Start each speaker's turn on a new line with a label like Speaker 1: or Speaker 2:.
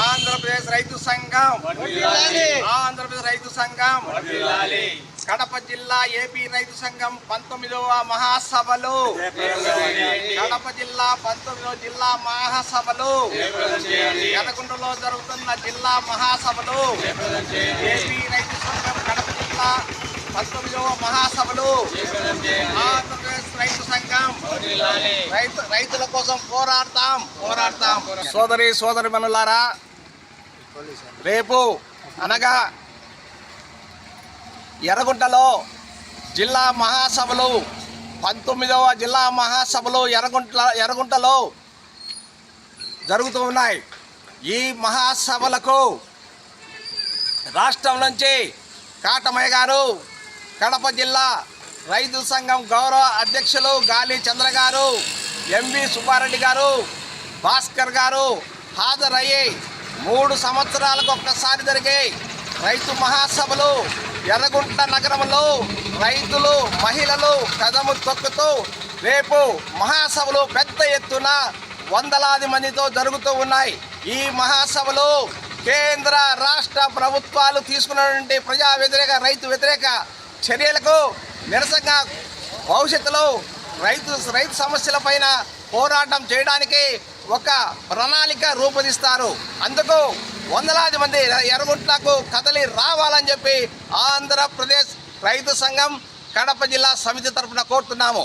Speaker 1: ఆంధ్రప్రదేశ్ రైతు సంఘం. ఆంధ్రప్రదేశ్ రైతు సంఘం. కడప జిల్లా ఏపీ రైతు సంఘం పంతొమ్మిదవ మహాసభలు. కడప జిల్లా పంతొమ్మిదవ జిల్లా మహాసభలు. యనగుంటలో జరుగుతున్న జిల్లా మహాసభలు. ఏపీ రైతు సంఘం కడప జిల్లా పంతొమ్మిదవ మహాసభలు. ఆంధ్రప్రదేశ్ రైతు రైతుల కోసం పోరాడతాం పోరాడతాం. సోదరి సోదరి మనులారా రేపు అనగా ఎర్రగుంటలో జిల్లా మహాసభలు పంతొమ్మిదవ జిల్లా మహాసభలు ఎర్రగుంట ఎర్రగుంటలో జరుగుతూ ఉన్నాయి. ఈ మహాసభలకు రాష్ట్రం నుంచి కాటమయ్య గారు కడప జిల్లా రైతు సంఘం గౌరవ అధ్యక్షులు గాలి చంద్ర గారు ఎంవి సుబ్బారెడ్డి గారు భాస్కర్ గారు హాజరయ్యి మూడు సంవత్సరాలకు ఒక్కసారి జరిగే రైతు మహాసభలు ఎర్రగుంట నగరంలో రైతులు మహిళలు కదము తొక్కుతూ రేపు మహాసభలు పెద్ద ఎత్తున వందలాది మందితో జరుగుతూ ఉన్నాయి. ఈ మహాసభలు కేంద్ర రాష్ట్ర ప్రభుత్వాలు తీసుకున్నటువంటి ప్రజా వ్యతిరేక రైతు వ్యతిరేక చర్యలకు నిరసనగా భవిష్యత్తులో రైతు రైతు సమస్యలపైన పోరాటం చేయడానికి ఒక ప్రణాళిక రూపొందిస్తారు. అందుకు వందలాది మంది ఎర్రగుంట్లకు కదలి రావాలని చెప్పి ఆంధ్రప్రదేశ్ రైతు సంఘం కడప జిల్లా సమితి తరఫున కోరుతున్నాము.